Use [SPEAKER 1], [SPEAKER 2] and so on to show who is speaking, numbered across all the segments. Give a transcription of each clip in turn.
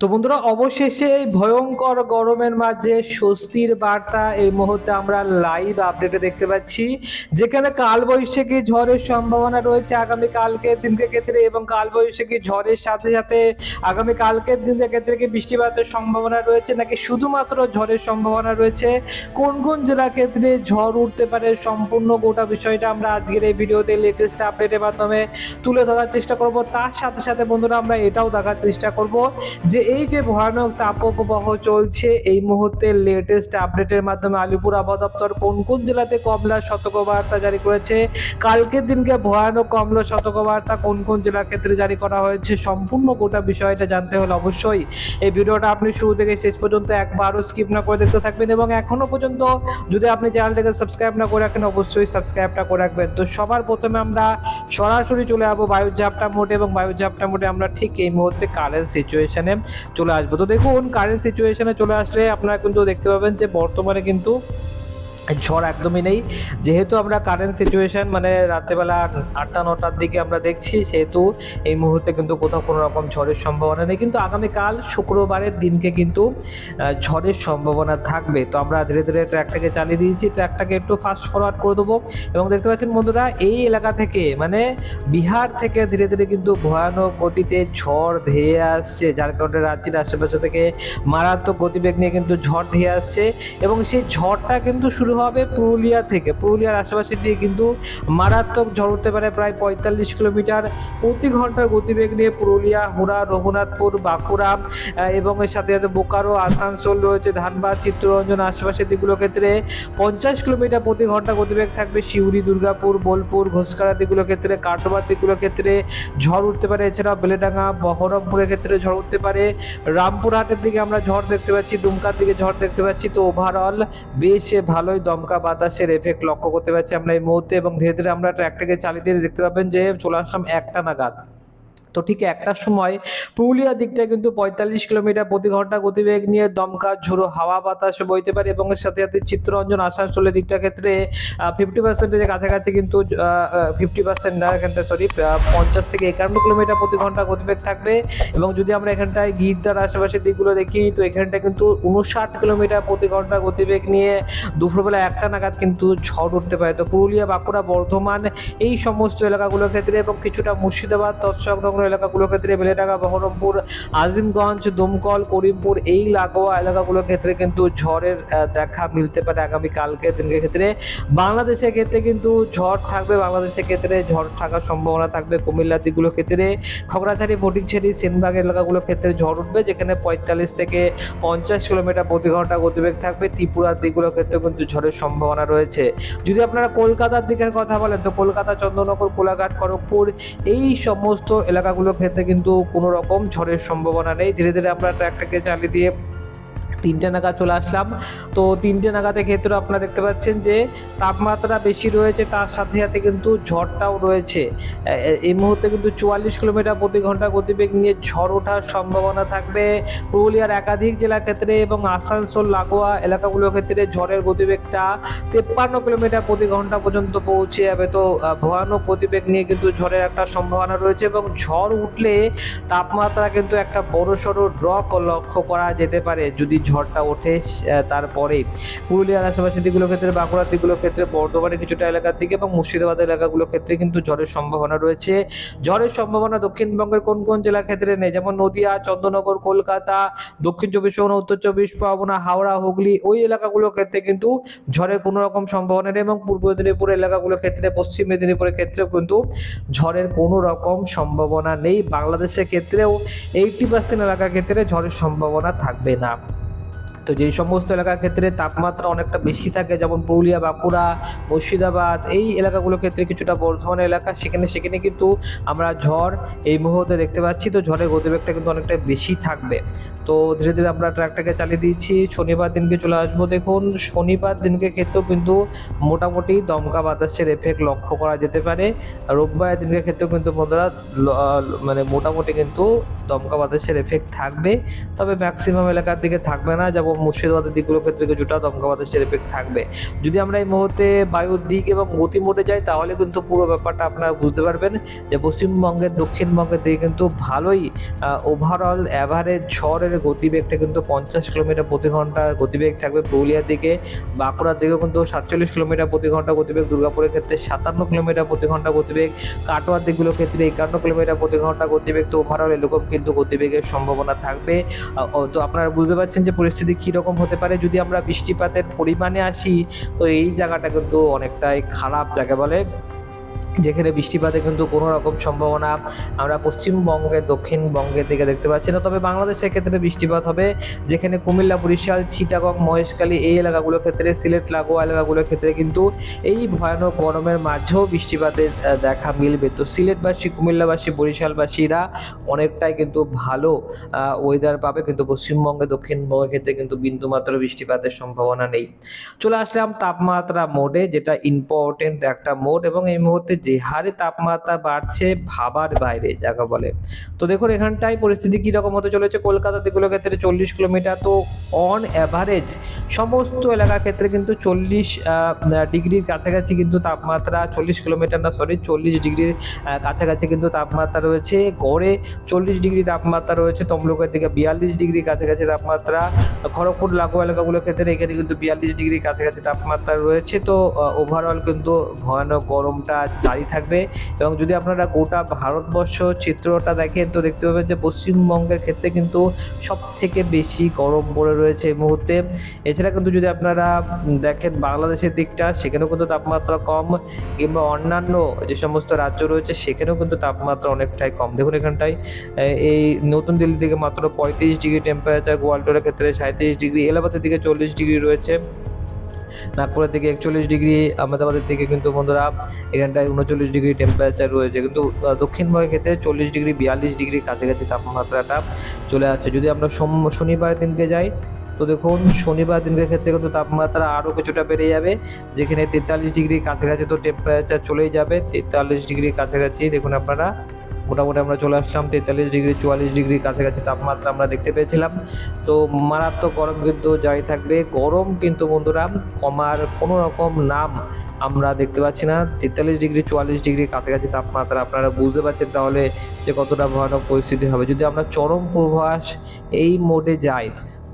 [SPEAKER 1] তো বন্ধুরা, অবশেষে এই ভয়ঙ্কর গরমের মাঝে স্বস্তির বার্তা এই মুহূর্তে আমরা লাইভ আপডেটে দেখতে পাচ্ছি। যেখানে কালবৈশাখী ঝড়ের সম্ভাবনা রয়েছে আগামী কালকের দিনকে ক্ষেত্রে এবং কালবৈশাখী ঝড়ের সাথে সাথে আগামী কালকের দিনকে ক্ষেত্রে কি বৃষ্টিপাতের সম্ভাবনা রয়েছে নাকি শুধুমাত্র ঝড়ের সম্ভাবনা রয়েছে? কোন কোন জেলার ক্ষেত্রে ঝড় উঠতে পারে? সম্পূর্ণ গোটা বিষয়টা আমরা আজকের এই ভিডিওতে লেটেস্ট আপডেটের মাধ্যমে তুলে ধরার চেষ্টা করব। তার সাথে সাথে বন্ধুরা, আমরা এটাও দেখার চেষ্টা করব যে এই যে ভয়ানক তাপপ্রবাহ চলছে, এই মুহূর্তে লেটেস্ট আপডেটের মাধ্যমে আলিপুর আবহাওয়া দপ্তর কোন কোন জেলাতে কমলা সতর্কবার্তা জারি করেছে, কালকের দিনকে ভয়ানক কমলা সতর্কবার্তা কোন কোন জেলার ক্ষেত্রে জারি করা হয়েছে, সম্পূর্ণ গোটা বিষয়টা জানতে হলে অবশ্যই এই ভিডিওটা আপনি শুরু থেকে শেষ পর্যন্ত একবারও স্কিপ না করে দেখতে থাকবেন এবং এখনও পর্যন্ত যদি আপনি চ্যানেলটাকে সাবস্ক্রাইব না করে রাখেন, অবশ্যই সাবস্ক্রাইবটা করে রাখবেন। তো সবার প্রথমে আমরা সরাসরি চলে যাব বায়ুর ঝাপটা মোডে এবং বায়ুর ঝাপটা মোটে আমরা ঠিক এই মুহূর্তে কারেন্ট সিচুয়েশনে চলে আসব। তো দেখুন কারেন্ট সিচুয়েশনে চলে আসলে আপনারা কিন্তু দেখতে পাবেন যে বর্তমানে কিন্তু ঝড় একদমই নেই। যেহেতু আমরা কারেন্ট সিচুয়েশন মানে রাত্রেবেলা আটটা, নটার দিকে আমরা দেখছি, সেহেতু এই মুহূর্তে কিন্তু কোথাও কোনো রকম ঝড়ের সম্ভাবনা নেই। কিন্তু আগামীকাল, শুক্রবারের দিনকে কিন্তু ঝড়ের সম্ভাবনা থাকবে। তো আমরা ধীরে ধীরে ট্র্যাকটাকে চালিয়ে দিয়েছি। ট্র্যাকটাকে একটু ফাস্ট ফরওয়ার্ড করে দেবো। এবং দেখতে পাচ্ছেন বন্ধুরা, এই এলাকা থেকে মানে বিহার থেকে ধীরে ধীরে কিন্তু ভয়ানক গতিতে ঝড় ধেয়ে আসছে। যার কারণে রাজ্যের আশেপাশে থেকে মারাত্মক গতিবেগ নিয়ে কিন্তু ঝড় ধেয়ে আসছে। এবং সেই ঝড়টা কিন্তু শুরু হবে পুরুলিয়া থেকে। পুরুলিয়ার আশেপাশে দিয়ে কিন্তু মারাত্মক ঝড় উঠতে পারে, প্রায় পঁয়তাল্লিশ কিলোমিটার। প্রতি ঘণ্টার গতিবেগ নিয়ে পুরুলিয়া, হুড়া, রঘুনাথপুর, বাঁকুড়া এবং এর সাথে সাথে বোকারো, আসানসোল রয়েছে, ধানবাদ, চিত্তরঞ্জন আশেপাশের দিকগুলোর ক্ষেত্রে পঞ্চাশ কিলোমিটার প্রতি ঘণ্টা গতিবেগ থাকবে। শিউরি দুর্গাপুর, বোলপুর, ঘোষকারা দিকগুলোর ক্ষেত্রে, কাটোবার দিকগুলোর ক্ষেত্রে ঝড় উঠতে পারে। এছাড়াও বেলেডাঙ্গা, বহরমপুরের ক্ষেত্রে ঝড় উঠতে পারে। রামপুরহাটের দিকে আমরা ঝড় দেখতে পাচ্ছি, দুমকার দিকে ঝড় দেখতে পাচ্ছি। তো ওভারঅল বেশ ভালোই দমকা বাতাসের এফেক্ট লক্ষ্য করতে পারছি আমরা এই মুহূর্তে এবং ধীরে ধীরে আমরা ট্র্যাকটাকে চালিয়ে দিয়ে দেখতে পাবেন যে চলে আসলাম একটা নাগাদ। তো ঠিক একটার সময় পুরুলিয়া দিকটা কিন্তু পঁয়তাল্লিশ কিলোমিটার প্রতি ঘণ্টা গতিবেগ নিয়ে দমকা, ঝোড়ো হাওয়া বাতাস বইতে পারে এবং এর সাথে সাথে চিত্তরঞ্জন আসানসোলের দিকটা ক্ষেত্রে ফিফটি পার্সেন্টের কাছাকাছি কিন্তু ফিফটি পার্সেন্ট না এখানটা সরি পঞ্চাশ থেকে একান্ন কিলোমিটার প্রতি ঘণ্টা গতিবেগ থাকবে এবং যদি আমরা এখানটায় গিরদার আশেপাশের দিকগুলো দেখি, তো এখানটা কিন্তু উনষাট কিলোমিটার প্রতি ঘণ্টা গতিবেগ নিয়ে দুপুরবেলা একটা নাগাদ কিন্তু ঝড় উঠতে পারে। তো পুরুলিয়া, বাঁকুড়া, বর্ধমান এই সমস্ত এলাকাগুলোর ক্ষেত্রে এবং কিছুটা মুর্শিদাবাদ, তৎসংলগ্ন এলাকাগুলোর ক্ষেত্রে বেলেডাঙ্গা বহরমপুর, আজিমগঞ্জ, দমকল, করিমপুর এই লাগোয়া এলাকাগুলোর ক্ষেত্রে কিন্তু ঝড়ের দেখা মিলতে পারে আগামী কালকে দিনের ক্ষেত্রে। বাংলাদেশের ক্ষেত্রে কিন্তু ঝড় থাকবে, বাংলাদেশের ক্ষেত্রে ঝড় থাকার সম্ভাবনা থাকবে কুমিল্লার দিকগুলোর ক্ষেত্রে। খগড়াছড়ি, ফটিকছড়ি, সেনবাগ এলাকাগুলোর ক্ষেত্রে ঝড় উঠবে, যেখানে পঁয়তাল্লিশ থেকে পঞ্চাশ কিলোমিটার প্রতি ঘণ্টা গতিবেগ থাকবে। ত্রিপুরার দিকগুলোর ক্ষেত্রে কিন্তু ঝড়ের সম্ভাবনা রয়েছে। যদি আপনারা কলকাতার দিকের কথা বলেন, তো কলকাতা, চন্দ্রনগর, কোলাঘাট, খড়গপুর এই সমস্ত এলাকাগুলোর খেতে কিন্তু কোনো রকম ঝড়ের সম্ভাবনা নেই। ধীরে ধীরে আমরা ট্র্যাকটাকে চালিয়ে দিয়ে তিনটে নাগাদ চলে আসলাম। তো তিনটে নাগাদের ক্ষেত্রে আপনারা দেখতে পাচ্ছেন যে, তাপমাত্রা বেশি রয়েছে, তার সাথে সাথে কিন্তু ঝড়টাও রয়েছে। এই মুহূর্তে কিন্তু চুয়াল্লিশ কিলোমিটার প্রতি ঘণ্টা গতিবেগ নিয়ে ঝড় ওঠার সম্ভাবনা থাকবে। পুরুলিয়ার একাধিক জেলার ক্ষেত্রে এবং আসানসোল, লাগোয়া এলাকাগুলোর ক্ষেত্রে ঝড়ের গতিবেগটা তেপ্পান্ন কিলোমিটার প্রতি ঘণ্টা পর্যন্ত পৌঁছে যাবে। তো ভয়ানক গতিবেগ নিয়ে কিন্তু ঝড়ের একটা সম্ভাবনা রয়েছে এবং ঝড় উঠলে তাপমাত্রা কিন্তু একটা বড় সড়ো ড্রপ লক্ষ্য করা যেতে পারে। যদি ঝড়টা ওঠে তারপরে পুরুলিয়ার আশেপাশের দিকগুলোর ক্ষেত্রে, বাঁকুড়ার দিকগুলোর ক্ষেত্রে, বর্ধমানের কিছুটা এলাকার দিকে এবং মুর্শিদাবাদ এলাকাগুলোর ক্ষেত্রে কিন্তু ঝড়ের সম্ভাবনা রয়েছে। ঝড়ের সম্ভাবনা দক্ষিণবঙ্গের কোন কোন জেলার ক্ষেত্রে নেই? যেমন নদিয়া, চন্দ্রনগর, কলকাতা, দক্ষিণ চব্বিশ পরগনা, উত্তর চব্বিশ পরগনা, হাওড়া, হুগলি, ওই এলাকাগুলোর ক্ষেত্রে কিন্তু ঝড়ের কোনো রকম সম্ভাবনা নেই এবং পূর্ব মেদিনীপুর এলাকাগুলোর ক্ষেত্রে, পশ্চিম মেদিনীপুরের ক্ষেত্রেও কিন্তু ঝড়ের কোনো রকম সম্ভাবনা নেই। বাংলাদেশের ক্ষেত্রেও এইটি পার্সেন্ট এলাকার ক্ষেত্রে ঝড়ের সম্ভাবনা থাকবে না। তো যেই সমস্ত এলাকার ক্ষেত্রে তাপমাত্রা অনেকটা বেশি থাকে, যেমন পুরুলিয়া, বাঁকুড়া, মুর্শিদাবাদ, এই এলাকাগুলোর ক্ষেত্রে কিছুটা বর্ধমান এলাকা। সেখানে সেখানে কিন্তু আমরা ঝড় এই মুহূর্তে দেখতে পাচ্ছি। তো ঝড়ের গতিবেগটা কিন্তু অনেকটা বেশি থাকবে। তো ধীরে ধীরে আমরা ট্র্যাকটাকে চালিয়ে দিয়েছি। শনিবার দিনকে চলে আসব। দেখুন, শনিবার দিনকে ক্ষেত্রেও কিন্তু মোটামুটি দমকা বাতাসের এফেক্ট লক্ষ্য করা যেতে পারে। রোববার দিনকে ক্ষেত্রেও কিন্তু বন্ধুরা মানে মোটামুটি কিন্তু দমকা বাতাসের এফেক্ট থাকবে। তবে ম্যাক্সিমাম এলাকার দিকে থাকবে না। যেমন মুর্শিদাবাদের দিকগুলোর ক্ষেত্রে কিছুটা দমকা বাতাসের এফেক্ট থাকবে। যদি আমরা এই মুহূর্তে বায়ুর দিক এবং গতি মোটে যাই, তাহলে কিন্তু পুরো ব্যাপারটা আপনারা বুঝতে পারবেন যে পশ্চিমবঙ্গের, দক্ষিণবঙ্গের দিকে কিন্তু ভালোই ওভারঅল অ্যাভারেজ ঝড়ের গতিবেগটা কিন্তু পঞ্চাশ কিলোমিটার প্রতি ঘণ্টা গতিবেগ থাকবে পুরুলিয়ার দিকে। বাঁকুড়ার দিকেও কিন্তু সাতচল্লিশ কিলোমিটার প্রতি ঘণ্টা গতিবেগ, দুর্গাপুরের ক্ষেত্রে সাতান্ন কিলোমিটার প্রতি ঘণ্টা গতিবেগ, কাটোয়ার দিকগুলোর ক্ষেত্রে একান্ন কিলোমিটার প্রতি ঘণ্টা গতিবেগ। তো ওভারঅল এরকম কিন্তু গতিবেগের সম্ভাবনা থাকবে। তো আপনারা বুঝতে পারছেন যে পরিস্থিতি কীরকম হতে পারে? যদি আমরা বৃষ্টিপাতের পরিমাণে আসি, তো এই জায়গাটা কিন্তু অনেকটাই খারাপ জায়গা বলে যেখানে বৃষ্টিপাতে কিন্তু কোনো রকম সম্ভাবনা আমরা পশ্চিমবঙ্গের, দক্ষিণবঙ্গের দিকে দেখতে পাচ্ছি না। তবে বাংলাদেশের ক্ষেত্রে বৃষ্টিপাত হবে, যেখানে কুমিল্লা, বরিশাল, চিটাগং, মহেশখালী এই এলাকাগুলোর ক্ষেত্রে, সিলেট, লাগোয়া এলাকাগুলোর ক্ষেত্রে কিন্তু এই ভয়ানক গরমের মাঝেও বৃষ্টিপাতের দেখা মিলবে। তো সিলেটবাসী, কুমিল্লাবাসী, বরিশালবাসীরা অনেকটাই কিন্তু ভালো ওয়েদার পাবে। কিন্তু পশ্চিমবঙ্গে, দক্ষিণবঙ্গের ক্ষেত্রে কিন্তু বিন্দুমাত্র বৃষ্টিপাতের সম্ভাবনা নেই। চলে আসলাম তাপমাত্রা মোডে, যেটা ইম্পর্টেন্ট একটা মোড এবং এই মুহূর্তে যে হারে তাপমাত্রা বাড়ছে ভাবার বাইরে যাকে বলে। তো দেখুন এখানটাই পরিস্থিতি কীরকম হতে চলেছে? কলকাতা দিকগুলোর ক্ষেত্রে চল্লিশ কিলোমিটার, তো অন অ্যাভারেজ সমস্ত এলাকার ক্ষেত্রে কিন্তু চল্লিশ ডিগ্রির কাছাকাছি কিন্তু তাপমাত্রা, চল্লিশ কিলোমিটার না সরি চল্লিশ ডিগ্রির কাছাকাছি কিন্তু তাপমাত্রা রয়েছে। গড়ে চল্লিশ ডিগ্রি তাপমাত্রা রয়েছে তমলুকের দিকে, বিয়াল্লিশ ডিগ্রি কাছাকাছি তাপমাত্রা। খড়গপুর, লাগোয়া এলাকাগুলোর ক্ষেত্রে এখানে কিন্তু বিয়াল্লিশ ডিগ্রি কাছাকাছি তাপমাত্রা রয়েছে। তো ওভারঅল কিন্তু ভয়ানক গরমটা জারি থাকবে। এবং যদি আপনারা গোটা ভারতবর্ষ চিত্রটা দেখেন, তো দেখতে পাবেন যে পশ্চিমবঙ্গের ক্ষেত্রে কিন্তু সব থেকে বেশি গরম পড়ে রয়েছে এই মুহূর্তে। এছাড়া কিন্তু যদি আপনারা দেখেন বাংলাদেশের দিকটা, সেখানেও কিন্তু তাপমাত্রা কম কিংবা অন্যান্য যে সমস্ত রাজ্য রয়েছে, সেখানেও কিন্তু তাপমাত্রা অনেকটাই কম। দেখুন এখানটায় এই নতুন দিল্লির দিকে মাত্র পঁয়ত্রিশ ডিগ্রি টেম্পারেচার গোয়ালটোরের ক্ষেত্রে সাঁত্রিশ ডিগ্রি, এলাহাবাদের দিকে চল্লিশ ডিগ্রি রয়েছে। নাগপুরের দিকে একচল্লিশ ডিগ্রি, আহমেদাবাদের দিকে কিন্তু বন্ধুরা এখানটায় উনচল্লিশ ডিগ্রি টেম্পারেচার রয়েছে। কিন্তু দক্ষিণবঙ্গের ক্ষেত্রে চল্লিশ ডিগ্রি, বিয়াল্লিশ ডিগ্রি কাছাকাছি তাপমাত্রাটা চলে আসছে। যদি আমরা সোম, শনিবার দিনকে যাই, তো দেখুন শনিবার দিনের ক্ষেত্রে কিন্তু তাপমাত্রা আরও কিছুটা বেড়ে যাবে। যেখানে তেতাল্লিশ ডিগ্রির কাছাকাছি তো টেম্পারেচার চলেই যাবে। তেতাল্লিশ ডিগ্রির কাছাকাছি দেখুন আপনারা মোটামুটি আমরা চলে আসলাম তেতাল্লিশ ডিগ্রি, চুয়াল্লিশ ডিগ্রি কাছাকাছি তাপমাত্রা আমরা দেখতে পেয়েছিলাম। তো মারাত্মক গরম কিন্তু জারি থাকবে। গরম কিন্তু বন্ধুরা কমার কোনো রকম নাম আমরা দেখতে পাচ্ছি না। তেতাল্লিশ ডিগ্রি, চুয়াল্লিশ ডিগ্রি কাছাকাছি তাপমাত্রা আপনারা বুঝতে পারছেন তাহলে যে কতটা ভয়ানক পরিস্থিতি হবে। যদি আমরা চরম পূর্বাভাস এই মোডে যাই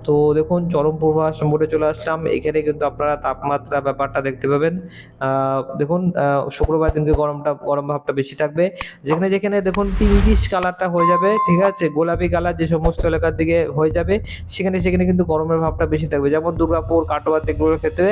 [SPEAKER 1] তো দেখুন, চরম পূর্বাভাস মোডে চলে আসলাম। এখানে কিন্তু আপনারা তাপমাত্রা ব্যাপারটা দেখতে পাবেন। দেখুন শুক্রবার দিনকে গরমটা, গরম ভাবটা বেশি থাকবে। যেখানে যেখানে দেখুন পিঙ্কিশ কালারটা হয়ে যাবে, ঠিক আছে? গোলাপি কালার যে সমস্ত এলাকার দিকে হয়ে যাবে, সেখানে সেখানে কিন্তু গরমের ভাবটা বেশি থাকবে। যেমন দুর্গাপুর কাটোয়ার দিকগুলোর ক্ষেত্রে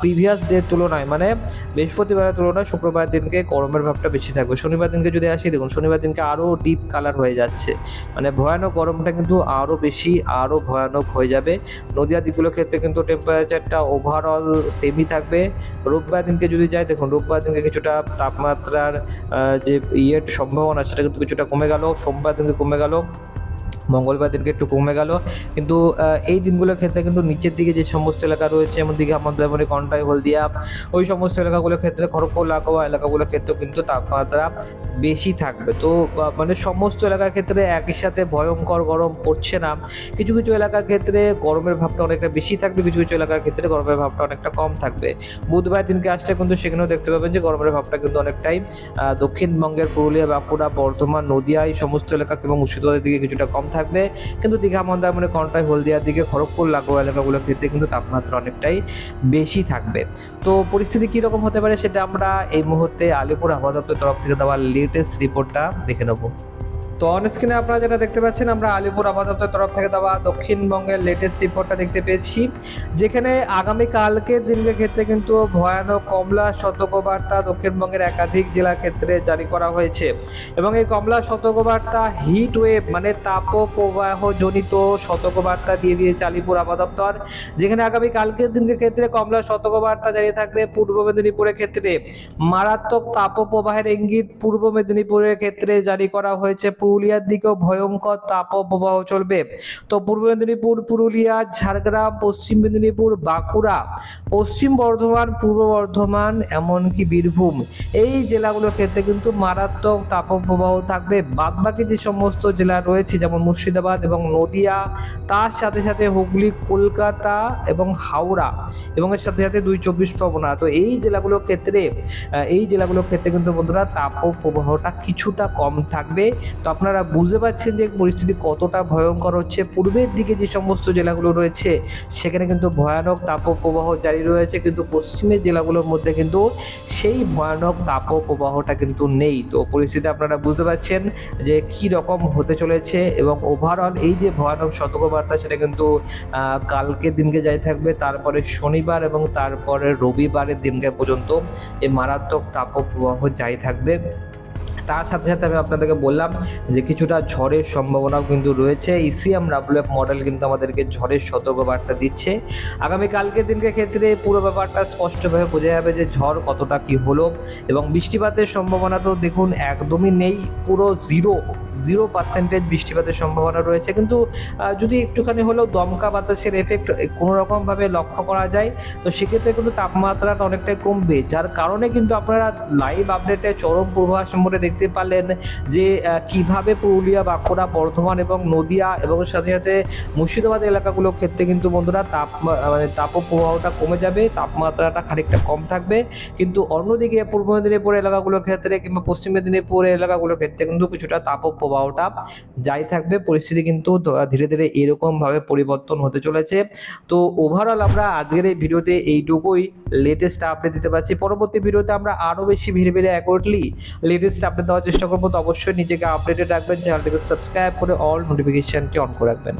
[SPEAKER 1] প্রিভিয়াস ডের তুলনায় মানে বৃহস্পতিবারের তুলনায় শুক্রবার দিনকে গরমের ভাবটা বেশি থাকবে। শনিবার দিনকে যদি আসি, দেখুন, শনিবার দিনকে আরও ডিপ কালার হয়ে যাচ্ছে। মানে ভয়ানক গরমটা কিন্তু আরও বেশি আরও ভয়ানক হয়ে যাবে। নদীয়া দিকগুলোর ক্ষেত্রে কিন্তু টেম্পারেচারটা ওভারঅল সেমই থাকবে। রোববার দিনকে যদি যাই, দেখুন রোববার দিনকে কিছুটা তাপমাত্রার যে ইয়ের সম্ভাবনা, সেটা কিন্তু কিছুটা কমে গেল। সোমবার দিনকে কমে গেল। মঙ্গলবার দিনকে একটু কমে গেল। কিন্তু এই দিনগুলোর ক্ষেত্রে কিন্তু নিচের দিকে যে সমস্ত এলাকা রয়েছে যেমন দিঘা মন্দারমণি কন্টাই, হলদিয়া, ওই সমস্ত এলাকাগুলোর ক্ষেত্রে খড়গপুর লাগোয়া এলাকাগুলোর ক্ষেত্রেও কিন্তু তাপমাত্রা বেশি থাকবে। তো মানে সমস্ত এলাকার ক্ষেত্রে একই সাথে ভয়ঙ্কর গরম পড়ছে না। কিছু কিছু এলাকার ক্ষেত্রে গরমের ভাবটা অনেকটা বেশি থাকবে, কিছু কিছু এলাকার ক্ষেত্রে গরমের ভাবটা অনেকটা কম থাকবে। বুধবার দিনকে আসলে কিন্তু সেখানেও দেখতে পাবেন যে গরমের ভাবটা কিন্তু অনেকটাই দক্ষিণবঙ্গের পুরুলিয়া, বাঁকুড়া, বর্ধমান, নদিয়া, এই সমস্ত এলাকা এবং মুর্শিদাবাদের দিকে কিছুটা কম থাকবে। কিন্তু দীঘা, মন্দারমণি কনটাই হলদিয়ার দিকে, খড়গপুর, লাগোয়া এলাকাগুলোর ক্ষেত্রে কিন্তু তাপমাত্রা অনেকটাই বেশি থাকবে। তো পরিস্থিতি কীরকম হতে পারে সেটা আমরা এই মুহূর্তে আলিপুর আবহাওয়া দপ্তরের তরফ থেকে দেওয়ার লেটেস্ট রিপোর্টটা দেখে নেব। তো অন স্ক্রিনে আপনারা যেটা দেখতে পাচ্ছেন, আমরা আলিপুর আবহাওয়া তরফ থেকে দেওয়া দক্ষিণবঙ্গের লেটেস্ট রিপোর্টটা দেখতে পেয়েছি, যেখানে আগামী কালকের দিনের ক্ষেত্রে কিন্তু ভয়ানক কমলা সতর্কবার্তা দক্ষিণবঙ্গের একাধিক জেলার ক্ষেত্রে জারি করা হয়েছে। এবং এই কমলা সতর্কবার্তা হিট ওয়েভ মানে তাপপ্রবাহ জনিত সতর্কবার্তা দিয়ে দিয়েছে আলিপুর আবহাওয়া যেখানে আগামী কালকের দিনের ক্ষেত্রে কমলা সতর্কবার্তা জারি থাকবে পূর্ব মেদিনীপুরের ক্ষেত্রে। মারাত্মক তাপপ্রবাহের ইঙ্গিত পূর্ব মেদিনীপুরের ক্ষেত্রে জারি করা হয়েছে পুরুলিয়ার দিকেও ভয়ঙ্কর তাপপ্রবাহ চলবে। তো পূর্ব মেদিনীপুর, পুরুলিয়া, ঝাড়গ্রাম, পশ্চিম মেদিনীপুর, বাঁকুড়া, পশ্চিম বর্ধমান, পূর্ব বর্ধমান, এমনকি বীরভূম। এই জেলাগুলোর ক্ষেত্রে কিন্তু মারাত্মক তাপপ্রবাহ থাকবে। বাদবাকি যে সমস্ত জেলা রয়েছে, যেমন মুর্শিদাবাদ এবং নদিয়া, তার সাথে সাথে হুগলি, কলকাতা এবং হাওড়া, এবং এর সাথে সাথে দুই চব্বিশ পরগনা। তো এই জেলাগুলোর ক্ষেত্রে এই জেলাগুলোর ক্ষেত্রে কিন্তু বন্ধুরা তাপপ্রবাহটা কিছুটা কম থাকবে। তো আপনারা বুঝতে পারছেন যে পরিস্থিতি কতটা ভয়ঙ্কর হচ্ছে। পূর্বের দিকে যে সমস্ত জেলাগুলো রয়েছে সেখানে কিন্তু ভয়ানক তাপপ্রবাহ জারি রয়েছে কিন্তু পশ্চিমের জেলাগুলোর মধ্যে কিন্তু সেই ভয়ানক তাপপ্রবাহটা কিন্তু নেই। তো পরিস্থিতি আপনারা বুঝতে পারছেন যে কি রকম হতে চলেছে এবং ওভারঅল এই যে ভয়ানক সতর্কবার্তা সেটা কিন্তু আহ, কালকের দিনকে যাই থাকবে তারপরে শনিবার এবং তারপরে রবিবারের দিনকে পর্যন্ত এই মারাত্মক তাপপ্রবাহ যাই থাকবে। তার সাথে সাথে আমি আপনাদেরকে বললাম যে কিছুটা ঝড়ের সম্ভাবনাও কিন্তু রয়েছে। ইসিএম ডাব্লিউএফ মডেল কিন্তু আমাদেরকে ঝড়ের সতর্কবার্তা দিচ্ছে। আগামী কালকের দিনকে ক্ষেত্রে পুরো ব্যাপারটা স্পষ্টভাবে বোঝা যাবে যে ঝড় কতটা কি হলো এবং বৃষ্টিপাতের সম্ভাবনা তো দেখুন একদমই নেই, পুরো জিরো জিরো পার্সেন্টেজ বৃষ্টিপাতের সম্ভাবনা রয়েছে। কিন্তু যদি একটুখানি হলেও দমকা বাতাসের এফেক্ট কোনো রকমভাবে লক্ষ্য করা যায়, তো সেক্ষেত্রে কিন্তু তাপমাত্রাটা অনেকটাই কমবে। যার কারণে কিন্তু আপনারা লাইভ আপডেটে চরম পূর্বাভাস সম্পর্কে দেখতে পারলেন যে কীভাবে পুরুলিয়া, বাঁকুড়া, বর্ধমান এবং নদিয়া এবং সাথে সাথে মুর্শিদাবাদ এলাকাগুলোর ক্ষেত্রে কিন্তু বন্ধুরা তাপ মানে তাপপ্রবাহটা কমে যাবে, তাপমাত্রাটা খানিকটা কম থাকবে। কিন্তু অন্যদিকে পূর্ব মেদিনীপুর এলাকাগুলোর ক্ষেত্রে কিংবা পশ্চিম মেদিনীপুর এলাকাগুলোর ক্ষেত্রে কিন্তু কিছুটা তাপপ্রবাহটা যাই থাকবে, পরিস্থিতি কিন্তু ধীরে ধীরে এরকমভাবে পরিবর্তন হতে চলেছে। তো ওভারঅল আমরা আজকের এই ভিডিওতে এইটুকুই লেটেস্ট আপডেট দিতে পারছি। পরবর্তী ভিডিওতে আমরা আরও বেশি ভিড় ভিড়ে অ্যাকোর্ডলি লেটেস্ট আপডেট দেওয়ার চেষ্টা করব। তো অবশ্যই নিজেকে আপডেটেড রাখবেন চ্যানেলটিকে সাবস্ক্রাইব করে অল নোটিফিকেশনটি অন করে রাখবেন।